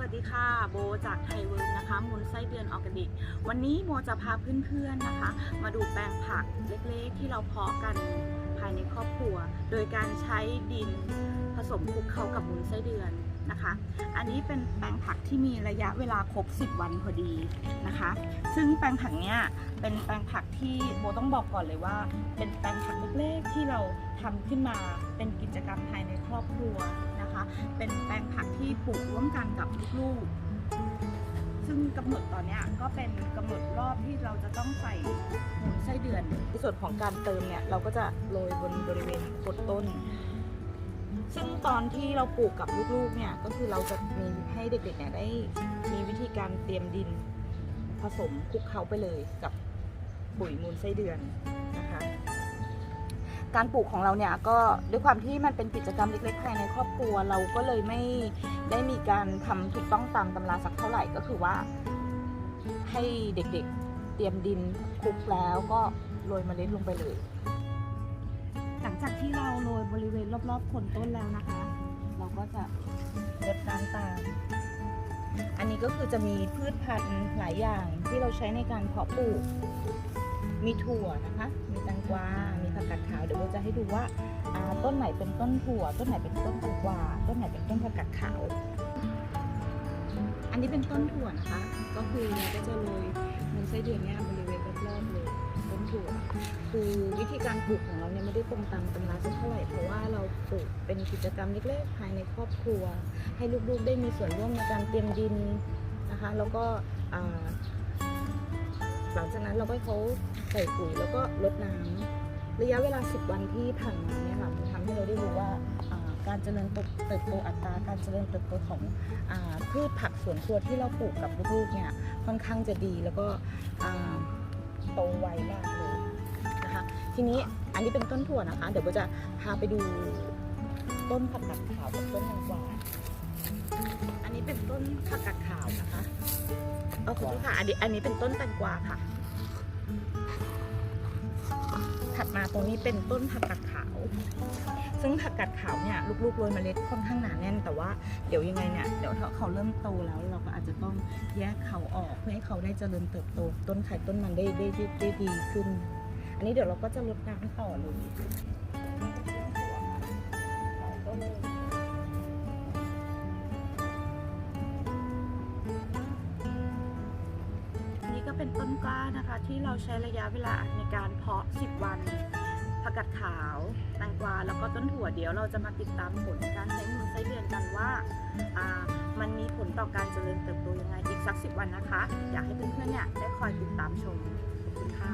วัสดีค่ะ โบจากไทยเวิร์กนะคะมูลไส้เดือนออร์แกนิก วันนี้โบจะพาเพื่อนๆนะคะ มาดูแปลงผักเล็กๆ ที่เราเพาะกันภายในครอบครัว โดยการใช้ดินผสมคลุกเข้ากับมูลไส้เดือนนะคะ อันนี้เป็นแปลงผักที่มีระยะเวลาครบ 10 วันพอดีนะคะ ซึ่งแปลงผักเนี้ยเป็นแปลงผักที่โบต้องบอกก่อนเลยว่า เป็นแปลงผักเล็กๆที่เราทำขึ้นมาเป็นกิจกรรมภายในครอบครัวนะคะ เป็นแปลงผักที่ปลูกร่วมกันกับลูกๆ ซึ่งกำหนดตอนนี้ก็เป็นกำหนดรอบที่เราจะต้องใส่มูลไส้เดือน ในส่วนของการเติมเนี่ยเราก็จะโรยบนบริเวณกดต้น ซึ่งตอนที่เราปลูกกับลูกๆเนี่ยก็คือเราจะมีให้เด็กๆเนี่ยได้มีวิธีการเตรียมดิน ผสมคลุกเคล้าไปเลยกับปุ๋ยมูลไส้เดือนนะคะ การปลูกของเราเนี่ยก็ด้วยความที่มันเป็นกิจกรรมเล็กๆภายในครอบครัวเราก็เลยไม่ได้มีการทำถูกต้องตามตำราสักเท่าไหร่ก็คือว่า ให้เด็กๆเตรียมดินคลุกแล้วก็โรยเมล็ดลงไปเลย หลังจากที่เราโรยบริเวณรอบๆคนต้นแล้วนะคะ เราก็จะรดน้ำตามอัน ก็คือจะมีพืชพันธุ์หลายอย่างที่เราใช้ในการเพาะปลูก มีถั่วนะคะ มีแตงกวา มีผักกาดขาว เดี๋ยวเราจะให้ดูว่าต้นไหนเป็นต้นถั่ว ต้นไหนเป็นต้นแตงกวา ต้นไหนเป็นต้นผักกาดขาว อันนี้เป็นต้นถั่วนะคะ ก็คือเราก็จะโรยมูลไส้เดือนเนี่ยบริเวณรอบๆเลย ต้นถั่ว คือวิธีการปลูกของเราเนี่ยไม่ได้ตรงตามตำราสักเท่าไหร่ ปลูก เป็นกิจกรรมเล็กๆภายในครอบครัว ให้ลูกๆได้มีส่วนร่วมในการเตรียมดินนะคะ แล้วก็หลังจากนั้นเราก็ให้เขาใส่ปุ๋ยแล้วก็รดน้ำระยะเวลา 10 วันที่ผ่านมาเนี่ยค่ะมันทำให้เราได้รู้ว่าการเจริญเติบโตอัตราการเจริญเติบโตของอพืชผักสวนครัวที่เราปลูกกับลูกๆเนี่ยค่อนข้างจะดีแล้วก็โตไวมากเลยนะคะ ทีนี้อันนี้เป็นต้นถั่วนะคะ เดี๋ยวโบจะพาไปดู ต้นผักกาดขาวกับต้นแตงกวาอันนี้เป็นต้นผักกาดขาวนะคะเออขอโทษค่ะอันนี้อันนี้เป็นต้นแตงกวาค่ะ ถัดมาตรงนี้เป็นต้นผักกาดขาว ซึ่งผักกาดขาวเนี่ยลูกๆโรยเมล็ดค่อนข้างหนาแน่น แต่ว่าเดี๋ยวยังไงเนี่ยเดี๋ยวถ้าเขาเริ่มโตแล้วเราก็อาจจะต้องแยกเขาออกเพื่อให้เขาได้เจริญเติบโต ต้นไข่ต้นมันได้ได้ได้ดีขึ้น อันนี้เดี๋ยวเราก็จะลดน้ำต่อเลย นี้ก็เป็นต้นกล้านะคะที่เราใช้ระยะเวลาในการเพาะ 10 วันผักกาดขาวแตงกวาแล้วก็ต้นถั่วเดี๋ยวเราจะมาติดตามผลการใช้มูลไส้เดือนกันว่ามันมีผลต่อการเจริญเติบโตยังไงอีกสักสิวันนะคะ อยากให้เพื่อนๆเนี่ยได้คอยติดตามชมคุณค่ะ